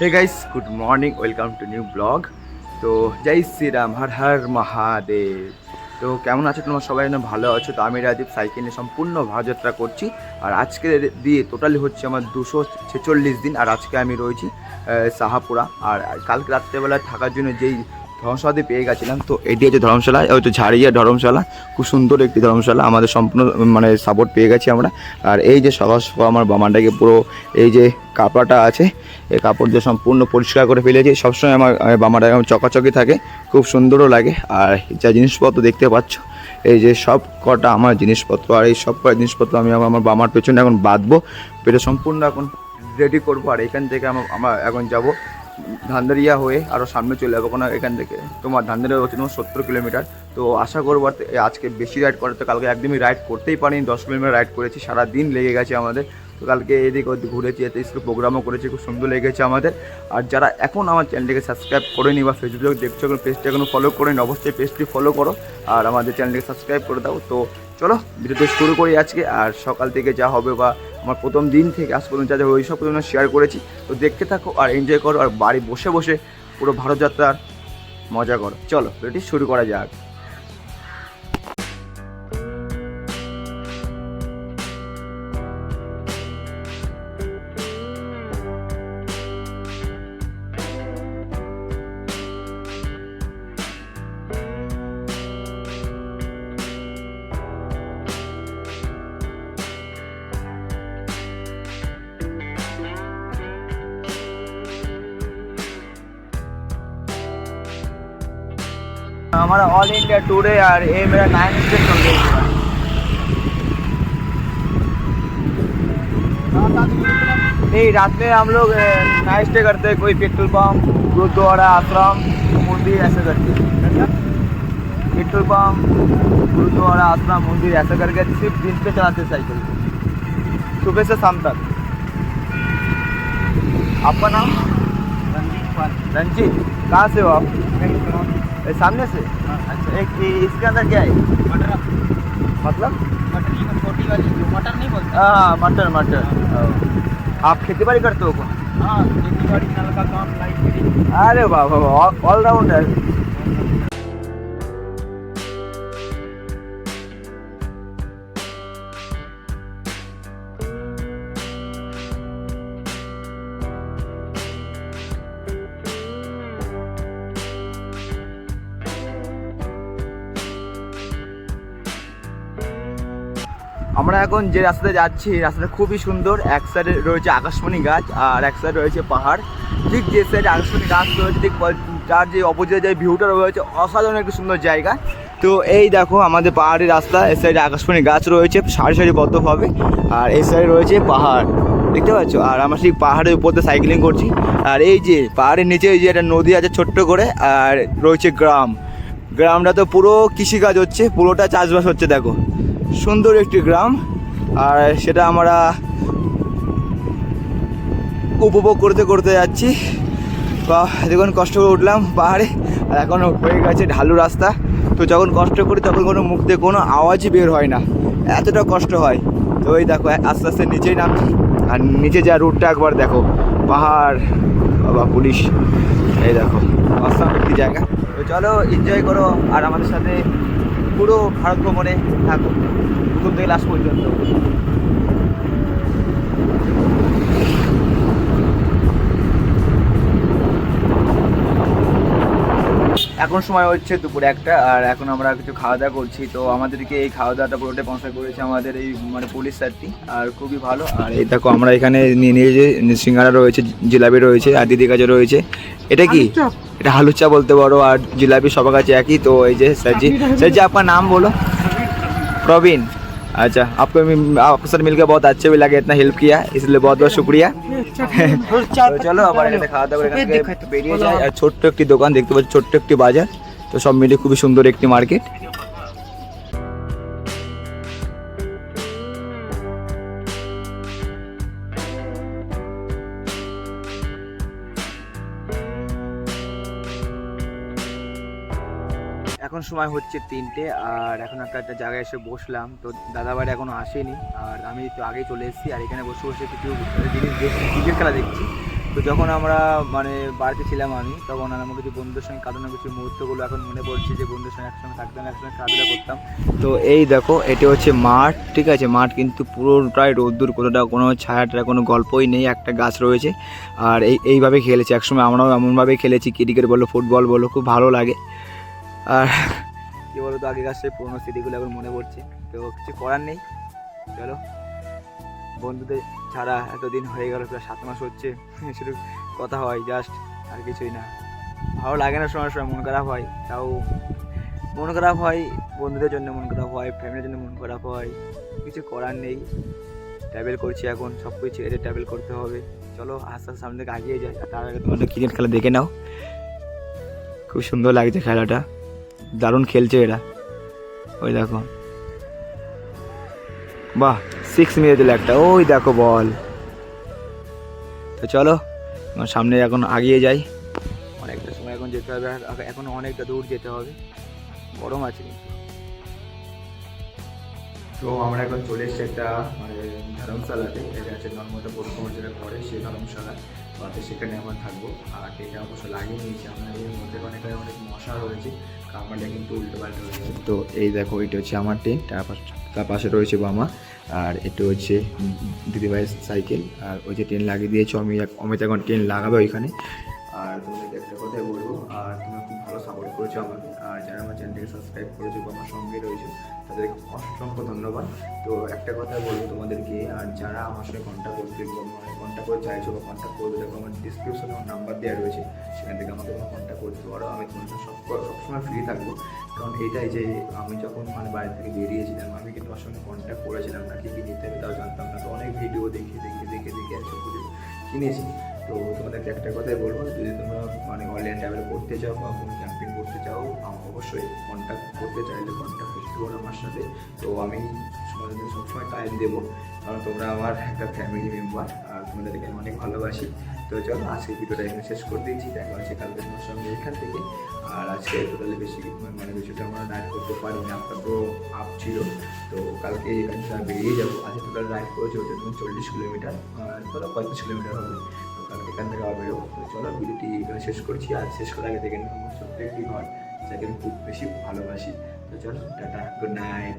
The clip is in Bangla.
Hey guys good morning welcome to new blog তো জয় শ্রীরাম হর হর মহাদেব। তো কেমন আছো তোমরা সবাই? যেন ভালো আছো? তো আমি রাজীব, সাইকেল নিয়ে সম্পূর্ণ ভারতযাত্রা করছি। আর আজকে দিয়ে টোটালি হচ্ছে আমার দুশো ছেচল্লিশ দিন, আর আজকে আমি রয়েছি সাহাপুরা। আর কালকে রাত্রেবেলা থাকার জন্য যেই ধর্মশালাতে পেয়ে গেছিলাম। তো এটি হচ্ছে ধর্মশালা তো ঝাড়িয়া ধর্মশালা। খুব সুন্দর একটি ধর্মশালা, আমাদের সম্পূর্ণ মানে সাপোর্ট পেয়ে গেছি আমরা। আর এই যে সকাল সকাল আমার বামাটাকে পুরো এই যে কাপড়টা আছে, এই কাপড় দিয়ে সম্পূর্ণ পরিষ্কার করে ফেলেছি। সবসময় আমার বামাটা এরকম চকাচকি থাকে, খুব সুন্দরও লাগে। আর যা জিনিসপত্র দেখতে পাচ্ছ, এই যে সব কটা আমার জিনিসপত্র, আর এই সব কটা জিনিসপত্র আমি আমার বামার পেছনে এখন বাঁধবো। পেটে সম্পূর্ণ এখন রেডি করব, আর এখান থেকে আমার, আমরা এখন যাব। ধান্দারিয়া হয়ে আরও সামনে চলে যাব কোনো এখান থেকে। তোমার ধান্দারিয়া হচ্ছে তোমার সত্তর কিলোমিটার। তো আশা করব আজকে বেশি রাইড করাতে কালকে একদমই রাইড করতেই পারিনি, দশ কিলোমিটার রাইড করেছি সারা দিন লেগে গেছে আমাদের। তো কালকে এদিক ওদিক ঘুরেছি, এতে স্কুল প্রোগ্রামও করেছি, খুব সুন্দর লেগেছে আমাদের। আর যারা এখন আমার চ্যানেলটিকে সাবস্ক্রাইব করেনি বা ফেসবুকে দেখছ পেজটা এখনও ফলো করেনি, অবশ্যই পেজটি ফলো করো। আর আমাদের চ্যানেলটিকে সাবস্ক্রাইব করে দাও। তো চলো ভিডিওতে শুরু করি আজকে, আর সকাল থেকে যা হবে বা আমার প্রথম দিন থেকে, আজ পর্যন্ত যা যা ওই সব পর্যন্ত শেয়ার করেছি। তো দেখতে থাকো আর এনজয় করো, আর বাড়ি বসে বসে পুরো ভারত যাত্রার মজা করো। চলো ভিডিওটি শুরু করা যাক। हमारा ऑल इंडिया टूर है यार ये मेरा नाइन स्टेट चल रही है। नहीं रात में हम लोग नाइट स्टे करते हैं कोई पेट्रोल पम्प गुरुद्वारा आश्रम मंदिर ऐसे करके। पेट्रोल पंप गुरुद्वारा आश्रम मंदिर ऐसा करके सिर्फ़ दिन पे चलाते साइकिल सुबह से शाम तक। आपका नाम? रंजीत रंजीत कहाँ से हो आप? सामने से? अच्छा एक इसके अंदर क्या है? मतलब? छोटी वाली जो मटर नहीं बोलते? हाँ मटर मटर। आप खेती बाड़ी करते हो हाँ खेती बाड़ी नल का काम लाइट अरे बाबा वाह वाह ऑलराउंडर আমরা এখন যে রাস্তাতে যাচ্ছি রাস্তাটা খুবই সুন্দর। এক সাইডে রয়েছে আকাশমণি গাছ আর এক সাইডে রয়েছে পাহাড়। ঠিক যে সাইডে আকাশমণি গাছ রয়েছে, ঠিক তার যে অপোজিটে যে ভিউটা রয়েছে, অসাধারণ একটি সুন্দর জায়গা। তো এই দেখো আমাদের পাহাড়ি রাস্তা, এই সাইডে আকাশমণি গাছ রয়েছে, সারি সারি সারিবদ্ধভাবে আর এই সাইডে রয়েছে পাহাড়, দেখতে পাচ্ছ? আর আমরা ঠিক পাহাড়ের উপর দিয়ে সাইকেলিং করছি। আর এই যে পাহাড়ের নিচে এই যে একটা নদী আছে ছোট্ট করে, আর রয়েছে গ্রাম। গ্রামটা তো পুরো কৃষিকাজ হচ্ছে, পুরোটা চাষবাস হচ্ছে, দেখো। সুন্দর একটি গ্রাম, আর সেটা আমরা উপভোগ করতে করতে যাচ্ছি। বা দেখুন কষ্ট করে উঠলাম পাহাড়ে, আর এখন হয়ে গেছে ঢালু রাস্তা, তো যখন কষ্ট করি তখন কোনো মুখ দিয়ে কোনো আওয়াজই বের হয় না। এতটা কষ্ট হয়। তো ওই দেখো, আস্তে আস্তে নিচেই নামছি, আর নিচে যা রুটটা একবার দেখো, পাহাড়, বাবা পুলিশ, এই দেখো, অসাম একটি জায়গা। তো চলো এনজয় করো, আর আমাদের সাথে পুরো ভারত ভ্রমণে থাকুন প্রথম থেকে লাস্ট পর্যন্ত। এখন সময় হচ্ছে দুপুরে একটা আর এখন আমরা কিছু খাওয়া দাওয়া করছি। তো আমাদেরকে এই খাওয়া দাওয়াটা পুরোটা পৌঁছা করেছে আমাদের এই মানে পুলিশ স্যারটি আর খুবই ভালো। আর এই দেখো আমরা এখানে নিয়ে নিয়ে যে সিঙ্গারা রয়েছে জিলাপি রয়েছে আর দিদি কাজে রয়েছে। এটা কি? এটা হালুচা বলতে পারো আর জিলাপি সবার কাছে একই তো এই যে স্যারজি। স্যারজি আপনার নাম বলো। প্রবীণ। अच्छा आपको मिल- आपके साथ मिलकर बहुत अच्छे भी लगे इतना हेल्प किया इसलिए बहुत बहुत शुक्रिया তো চলো আবার এখানে খাওয়া দাওয়া করে এখান থেকে বেরিয়ে যায় আর ছোট্ট একটি দোকান দেখতে পাচ্ছি ছোট্ট একটি বাজার তো সব মিলে খুবই সুন্দর একটি মার্কেট এখন সময় হচ্ছে তিনটে, আর এখন একটা একটা জায়গায় এসে বসলাম। তো দাদা বাড়ি এখনও আসেনি, আর আমি তো আগেই চলে এসেছি, আর এখানে বসে বসে কিছু জিনিস দেখছি, ক্রিকেট খেলা দেখছি। তো যখন আমরা মানে বাড়িতে ছিলাম আমি, তখন আমার কিছু বন্ধুদের সঙ্গে কাটানো কিছু মুহূর্তগুলো এখন মনে পড়ছে যে বন্ধুদের সঙ্গে একসঙ্গে থাকতাম, একসঙ্গে খেলাধুলা করতাম। তো এই দেখো, এটা হচ্ছে মাঠ, ঠিক আছে? মাঠ কিন্তু পুরোটাই রোদ্দুর কোনোটা কোনো ছায়াটা কোনো গল্পই নেই, একটা গাছ রয়েছে। আর এই, এইভাবে খেলেছি, একসময় আমরাও এমনভাবেই খেলেছি, ক্রিকেট বলো, ফুটবল বলো, খুব ভালো লাগে। আর কী বলো তো আগেকার সেই পুরোনো স্মৃতিগুলো এখন মনে পড়ছে। তো কিছু করার নেই। চলো। বন্ধুদের ছাড়া এতদিন হয়ে গেল, প্রায় সাত মাস হচ্ছে। শুধু কথা হয় জাস্ট আর কিছুই না। ভালো লাগে না সময় সময়, মন খারাপ হয়। তাও মন খারাপ হয়, বন্ধুদের জন্য মন খারাপ হয় ফ্যামিলির জন্য মন খারাপ হয়। কিছু করার নেই। ট্রাভেল করছি এখন, সব কিছু ছেড়ে ট্রাভেল করতে হবে। চলো, আস্তে আস্তে সামনে থেকে আগিয়ে যাই। তার আগে তোমাদের ক্রিকেট খেলা দেখে নাও। খুব সুন্দর লাগছে খেলাটা। দারুণ খেলছে এরা। ওই দেখো। বাহ সিক্স মেরে দিল একটা ওই দেখো বল। তো চলো সামনে এখন আগিয়ে যাই। অনেকটা সময় এখন যেতে হবে এখন অনেকটা দূর যেতে হবে। গরম আছে কিন্তু। তো আমরা এখন চলে এসেছি একটা মানে ধর্মশালাতে। এটা আছে নর্মদা পৌরসভা যেটা পড়ে সেই ধর্মশালা। তো সেখানে আমরা থাকব। আর এটা অবশ্য লাগিয়ে নিয়েছি। আমরা এর মধ্যে অনেক অনেক মশা রয়েছে। কামড়টা কিন্তু উল্টো পাল্টা যাবে। তো এই দেখো, এটা হচ্ছে আমার টেন্ট তার পাশ রয়েছে বামা আর এটা হচ্ছে দিদিভাইয়ের সাইকেল। আর ওই যে ট্রেন লাগিয়ে দিয়েছ আমি এক- অমিত এখন ট্রেন লাগাবে ওইখানে। আর তোমাদেরকে একটা কথাই বলব, আর তোমরা খুব ভালো সাপোর্ট করেছ আমাকে। আর যারা আমার চ্যানেলটাকে সাবস্ক্রাইব করেছ বা আমার সঙ্গে রয়েছে, তাদেরকে অসংখ্য ধন্যবাদ। তো একটা কথা বলব তোমাদেরকে, আর যারা আমার সঙ্গে কন্ট্যাক্ট করতে মানে কন্ট্যাক্ট করে চাইছো বা কন্ট্যাক্ট করবে, দেখো আমার ডিসক্রিপশনে আমার নাম্বার দেওয়া রয়েছে, সেখান থেকে আমাকে কন্ট্যাক্ট করতে পারো আমি তোমাদের সব সবসময় ফ্রি থাকব। কারণ এটাই যে আমি যখন মানে বাড়ি থেকে বেরিয়েছিলাম, আমি কিন্তু আমার সঙ্গে কন্ট্যাক্ট করেছিলাম না, কী কী নিতে হবে তাও জানতাম না। তো অনেক ভিডিও দেখে দেখে দেখে দেখে একসব কিছু কিনেছি। তো তোমাদেরকে একটা কথাই বলব, যদি তোমরা মানে অনলাইন ট্রাভেল করতে চাও বা কোনো ক্যাম্পিং করতে চাও অবশ্যই কন্ট্যাক্ট করতে চাইলে কন্ট্যাক্ট করতে পারো আমার সাথে। তো আমি তোমাদের সবসময় টাইম দেবো, কারণ তোমরা আমার একটা ফ্যামিলি মেম্বার আর তোমাদেরকে আমি অনেক ভালোবাসি। তো চলো আজকে ভিডিওটা এখানে শেষ করে দিয়েছি দেখা হচ্ছে কালকে তোমার সঙ্গে এখান থেকে। আর আজকে টোটালি বেশি মানে বেশিটা আমরা রাইড করতে পারি না আপনার তো আপ ছিল। তো কালকে এখান বেরিয়ে যাব। আজকে টোটাল রাইড করেছি তুমি চল্লিশ কিলোমিটার ধরো পঁয়ত্রিশ কিলোমিটার হবে। এখান থেকে আবার বেরোবো। চলো, ভিডিওটি এখানে শেষ করছি। আর শেষ করার আগে দেখে নেব ছোট্ট একটি ঘর, যাকে আমি খুব বেশি ভালোবাসি। তো চলো, টাটা গুড নাইট